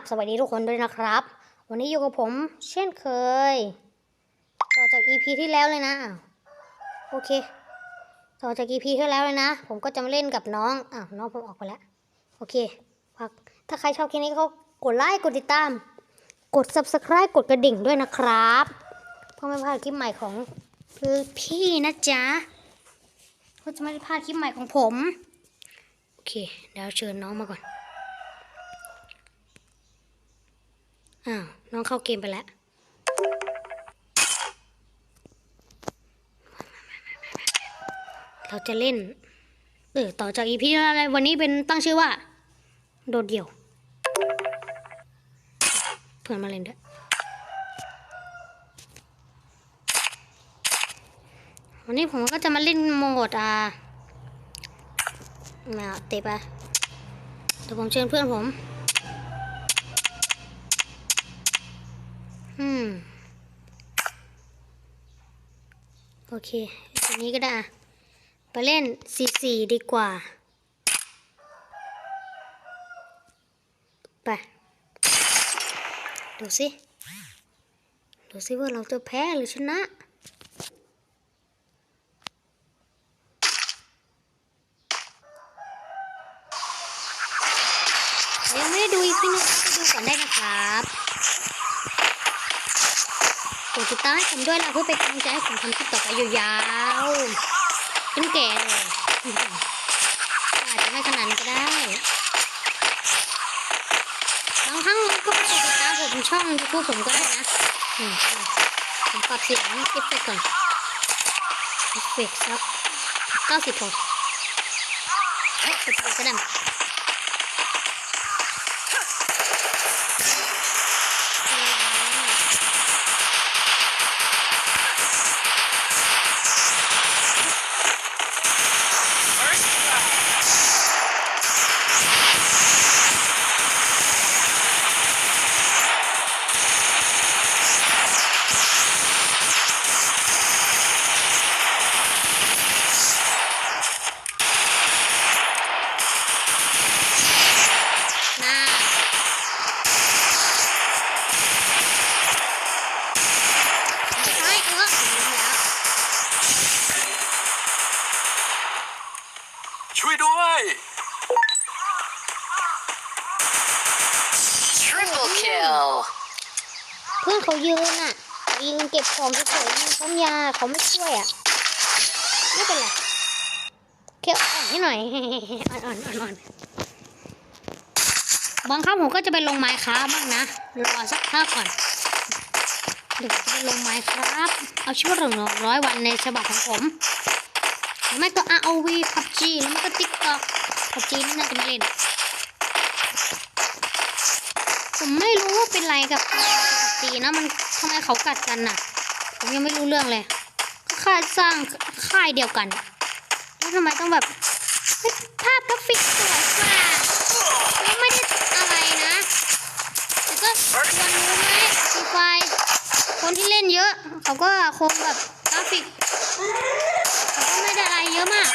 บสวัสดีทุกคนด้วยนะครับ วันนี้อยู่กับผม เช่นเคย ต่อจาก EP ที่แล้วเลยนะโอเค ต่อจาก EP ที่แล้วเลยนะ ผมก็จะมาเล่นกับน้องอ้าวน้องผมออกไปแล้วโอเคฝากถ้าใครชอบคลิปนี้ก็กดไลค์กดติดตาม กด subscribe กดกระดิ่งด้วยนะครับเพื่อไม่พลาดคลิปใหม่ของพี่นะจ๊ะเพื่อจะไม่พลาดคลิปใหม่ของผมโอเคเดี๋ยวเชิญน้องมาก่อน อ้าว น้องเข้าเกมไปแล้ว เราจะเล่น เออ ต่อจากอีพีอะไรวันนี้เป็นตั้งชื่อว่า โดดเดี่ยว เพื่อนมาเล่นด้วยวันนี้ผมก็จะมาเล่นโหมดอ่ามาเตะไปเดี๋ยวผมเชิญเพื่อนผม อืม โอเคทีนี้ก็ได้อะไปเล่น C4 ดีกว่า ไป ดูสิ ดูสิว่าเราจะแพ้หรือชนะยังไม่ได้ดูอีกทีนึงไปดูก่อนได้นะครับ ติดตามให้ผมด้วยนะเพื่อเป็นกำลังใจให้ผมทำคลิปต่อไปยาวๆจนแก่เลยอาจจะไม่ขนาดนั้นก็ได้บางครั้งก็ไปติดตามผมช่องยูทูบผมก็ได้นะอืมผมปรับเสียงเอฟเฟกต์ก่อนเอฟเฟกต์สักเก้าสิบพอเฮ้ยกดไปก็ได้ เพื่อนเขายืนอะยืนเก็บของเฉยๆยืนต้มยาเขาไม่ช่วยอะ ไม่เป็นไรแค่อ่อนนิดหน่อยอ่อนๆอ่อนๆบางครั้งผมก็จะไปลงไม้ค้าบ้างนะรอสักพักก่อนเดี๋ยวจะไปลงไม้ครับ เอาชีวิตหนึ่งร้อยวันในฉบับของผมไม่ก็ ROV PUBG แล้วไม่ก็ TikTok PUBG นี่น่าจะไม่เล่น ผมไม่รู้ว่า เป็นไรกับตีนะมันทำไมเขากัดกันน่ะ ผมยังไม่รู้เรื่องเลยก็ค่ายสร้างค่ายเดียวกันแล้วทำไมต้องแบบภาพกราฟิกสวยกว่าแล้วไม่ได้อะไรนะแต่ก็ควรรู้ไหมฟีไฟคนที่เล่นเยอะ เขาก็คงแบบกราฟิกเขาก็ไม่ได้อะไรเยอะมาก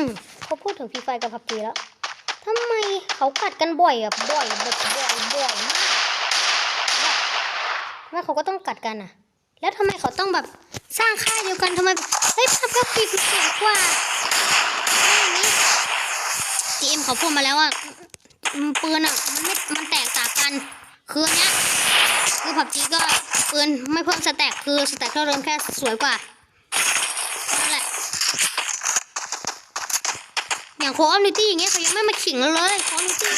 อืมเขาพูด ถึงฟีไฟกับพับจีแล้วทำไมเขากัดกันบ่อยอะบ่อยแบบบ่อยบ่อยมากแบบทำไมเขาก็ต้องกัดกันอะแล้วทำไมเขาต้องแบบสร้างค่ายเดียวกันทำไมเฮ้ยภาพกราฟิกมันสวยกว่าอะไรอย่างนี้ทีเอ็มเขาพูดมาแล้วว่าปืนอะมันไม่มันแตกต่างกันคือเนี้ยคือพับจีก็ปืนไม่เพิ่มสแต็กคือสแต็กเท่าเดิมแค่สวยกว่า อย่างโคออฟนิตี้อย่างเงี้ยเขายังไม่มาขิงเราเลยโคออฟนิตี้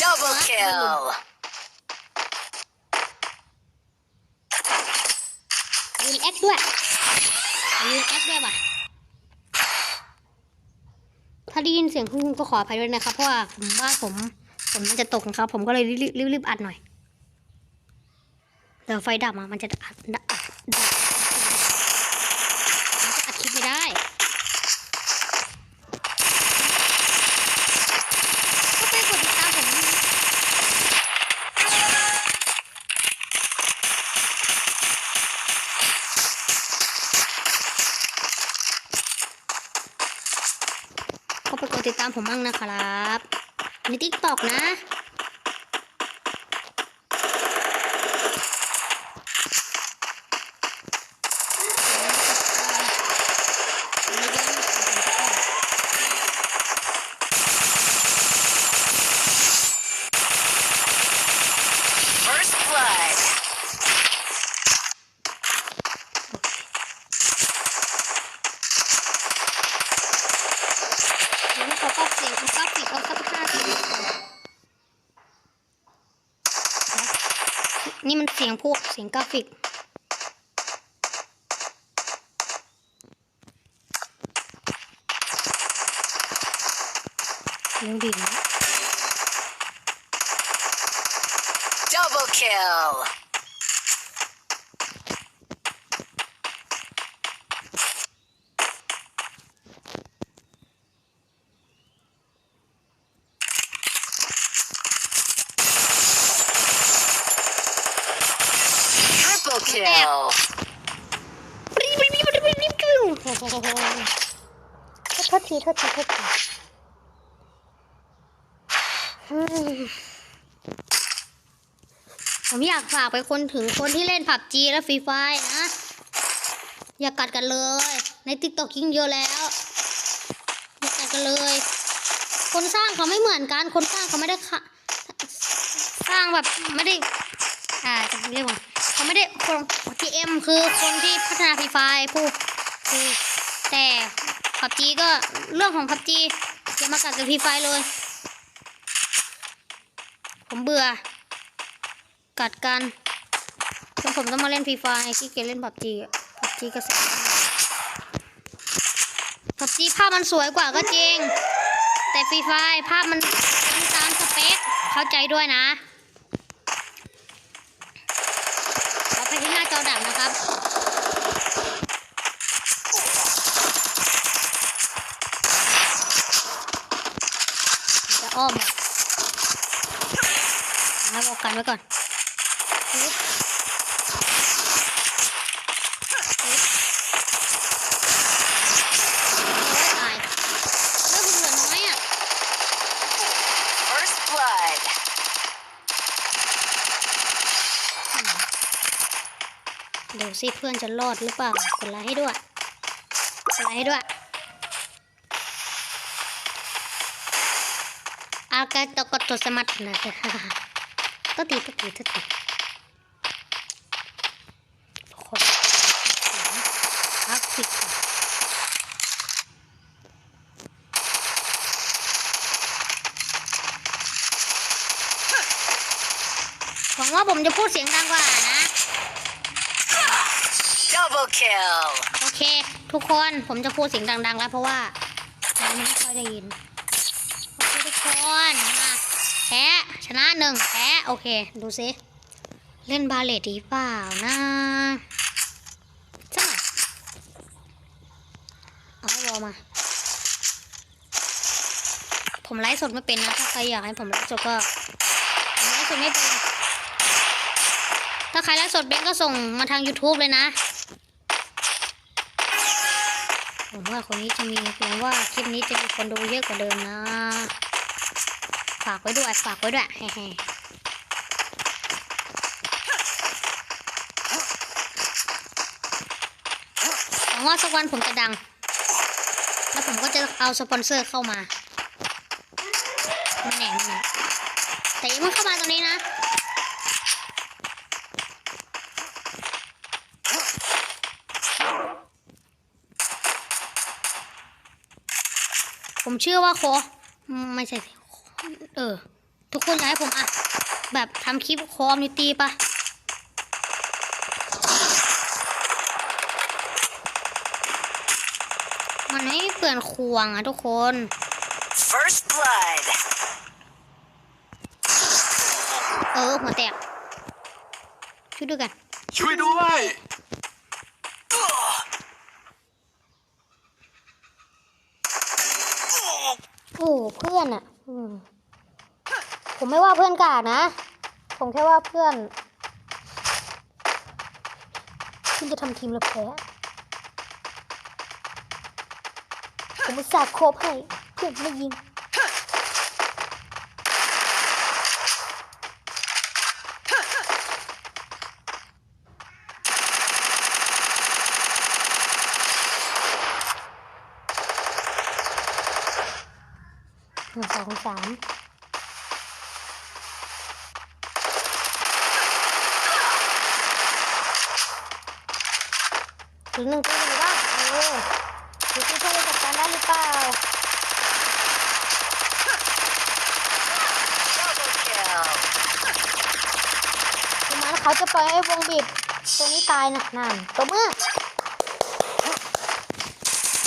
Double kill. ยืนแอคด้วยยืนแอคด้วยว่ะถ้าได้ยินเสียงพึ่งก็ขออภัยด้วยนะครับ เพราะว่าผมว่าผมฝนมันจะตกนะครับ ผมก็เลยรีบรีบรีบอัดหน่อยเดี๋ยวไฟดับมามันจะอัดดับอัดดับมันจะอัดคลิปไม่ได้ก็ไปกดติดตามผม ด ติดตามผมบ้างนะครับในทิกตอกนะ First blood. แล้วเขาก็เสียงเขาก็ปิดเขาก็พลาดเสียงนี่มันเสีย งพวกเสียงกราฟิก เสียงดิ่ง นะ Double kill. Triple kill. โทษทีโทษทีโทษทีผมอยากฝากไปคนถึงคนที่เล่นผับจีและฟรีไฟนะ อย่ากัดกันเลย ในติ๊กต็อกยิ่งเยอะแล้ว อย่ากัดกันเลย คนสร้างเขาไม่เหมือนกัน คนสร้างเขาไม่ได้สร้างแบบไม่ได้ อ่าจะเรียกว่า เขาไม่ได้คนทีเอ็มคือคนที่พัฒนาฟรีไฟผู้คือแต่พับจีก็เรื่องของพับจีอย่ามากัดกับฟรีไฟเลย ผมเบื่อ กัดกันจนผมต้องมาเล่นฟรีไฟที่เกียจเล่นพับจีพับจีก็เสียพับจีภาพมันสวยกว่าก็จริง แต่ฟรีไฟภาพมันตามสเปคเข้าใจด้วยนะ ขอไปที่หน้าจอดับนะครับจะอ้อมมาบอกกันไว้ก่อนปึ๊บปึ๊บโอ้ยตายเรื่องเหลือน้อยอะ First blood. เดี๋ยวสิเพื่อนจะรอดหรือเปล่ากดไลค์ให้ด้วยกดไลค์ให้ด้วยอากาตกตสมัตนะจ๊ะก็ตีก็ตีก็ตีขอพักผิดก่อนหวังว่าผมจะพูดเสียงดังกว่า kill. โอเค ทุกคนผมจะพูดเสียงดัง ๆ แล้วเพราะว่ามันไม่ค่อยได้ยิน โอเค ทุกคนมาแพ้ชนะหนึ่งแพ้โอเค ดูซิ เล่นบาเลตดีเปล่านะสักหน่อยเอาให้วอมา ผมไลฟ์สดไม่เป็นนะ ถ้าใครอยากให้ผมไลฟ์สดก็ผมไลฟ์สดไม่เป็น ถ้าใครไลฟ์สดเป็นก็ส่งมาทาง YouTube เลยนะ ผมว่าคนนี้จะมีผมว่าคลิปนี้จะมีคนดูเยอะกว่าเดิมนะ ฝากไว้ด้วยฝากไว้ด้วยแฮ่ๆหวังว่าสักวันผมจะดัง แล้วผมก็จะเอาสปอนเซอร์เข้ามาแน่แน่แต่ยังไม่เข้ามาตรงนี้นะ ผมเชื่อว่าโคอืมไม่ใช่สิเออ ทุกคนอยากให้ผมอะ แบบทำคลิปโคอมนิตี้ปะมันไม่เปลี่ยนควงอะทุกคน First blood. เออหัวแตกช่วยด้วยกัน ช่วยด้วย โอ้เพื่อนอะผมไม่ว่าเพื่อนกาดนะ ผมแค่ว่าเพื่อนคุณจะทำทีมเราแพ้ผมจะสาดโคบให้ เพื่อนไม่ยิง หนึ่งสองสามถึงหนึ่งตัวหนึ่งว่าโอ้ดูที่เพื่อนจัดการได้หรือเปล่า Double kill. ดูมันเขาจะปล่อยให้วงบีบตัวนี้ตายนะนั่นตัวมือ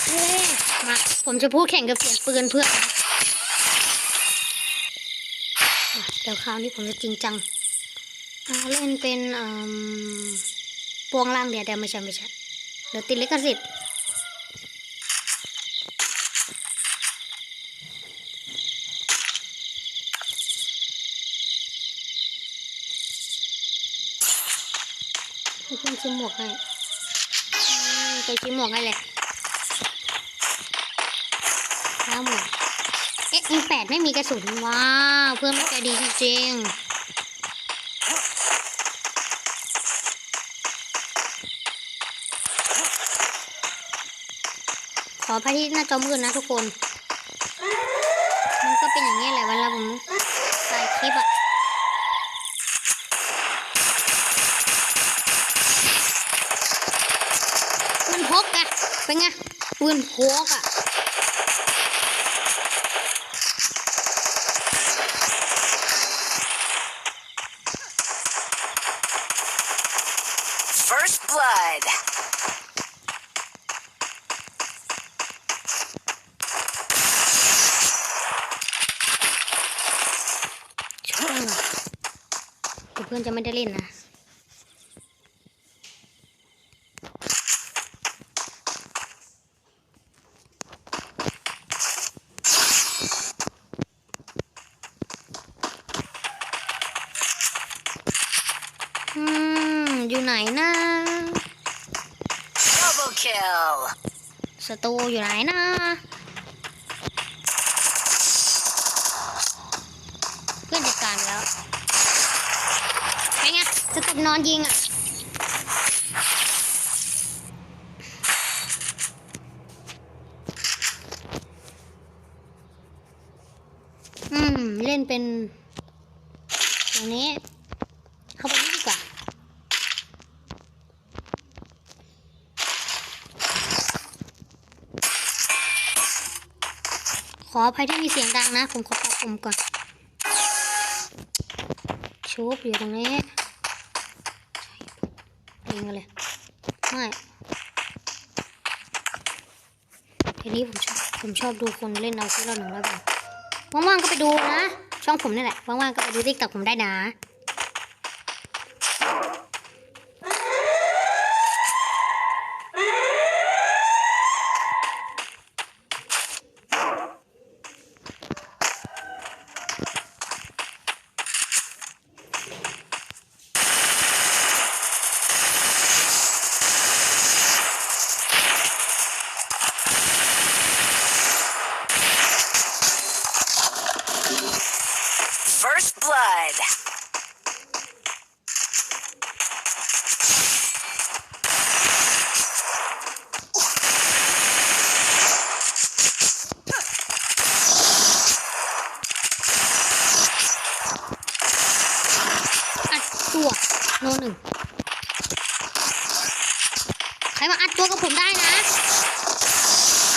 เย้มา ผมจะพูดแข่งกับเสียงปืนเพื่อนนะอะ เดี๋ยวคราวนี้ผมจะจริงจังเล่นเป็นอืมปวงล่างเดียวเดี๋ยวไม่ใช่ไม่ใช่เดี๋ยวติดลิขสิทธิ์ให้เพื่อนชิมหมวกให้ไปชิมหมวกให้เลยห้าหมวก เอ๊ะมีแปดไม่มีกระสุนว้าว เพื่อนไม่ใจดีจริงขอพระที่หน้าจอมืดนะทุกคน มันก็เป็นอย่างนี้แหละเวลาผมถ่ายคลิปอะปืนพกไงเป็นไงปืนพกอะ พื่อนจะไม่ได้เล่นนะอืมอยู่ไหนนะ Double kill. ศัตรูอยู่ไหนนะ เพื่อนจัดการแล้วเป็น ไงสเต็ปนอนยิงอะอืม เล่นเป็นอย่างนี้ เข้าไปนี่ดีกว่า ขออภัยที่มีเสียงดังนะ ผมขอปรับผมก่อนชุบอยู่ตรงนี้ กันเลยไม่ทีนี้ผมชอบผมชอบดูคนเล่นเอาที่เราหนึ่งร้อยบาทว่างๆก็ไปดูนะ ช่องผมนี่แหละว่างๆก็ไปดูติ๊กต็อกผมได้นะ First blood. อัด ตัวโนหนึ่งใครมาอัดตัวกับผมได้นะ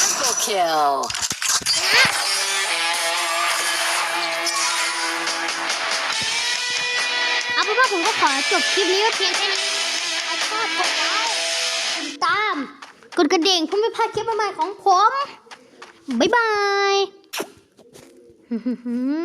Triple kill. เอาเป็นว่าผมก็ขอจบคลิปนี้ไว้เพียงแค่นี้ใครชอบกดไลค์กดติดตามกดกระดิ่งเพื่อไม่พลาดคลิปใหม่ๆของผม บ๊ายบาย